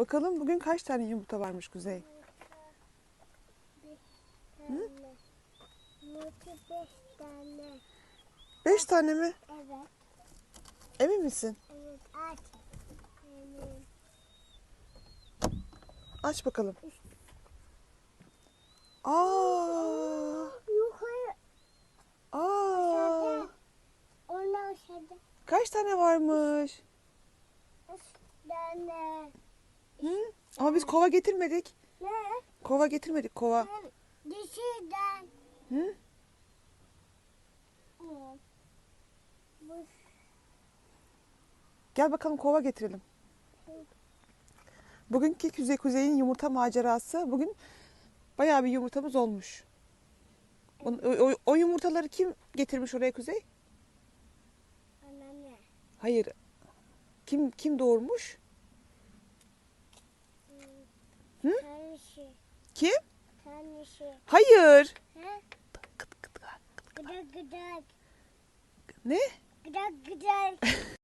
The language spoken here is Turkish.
Bakalım bugün kaç tane yumurta varmış Kuzey? Beş tane. Beş tane mi? Evet. Emin misin? Evet aç. Benim. Aç bakalım. Aa! Yukarı. Aa! Aşağıda. Kaç tane varmış? Üç tane. Ama biz kova getirmedik. Ne? Kova getirmedik kova. Dişiden. Hı? Gel bakalım kova getirelim. Bugünkü Kuzey Kuzey'in yumurta macerası. Bugün bayağı bir yumurtamız olmuş. O, o- o yumurtaları kim getirmiş oraya Kuzey? anneanne. Hayır. Kim kim doğurmuş? Hı? Tanesi. Kim? Tanesi. Hayır. He? Gıdak gıdak. Ne? Gıdak gıdak.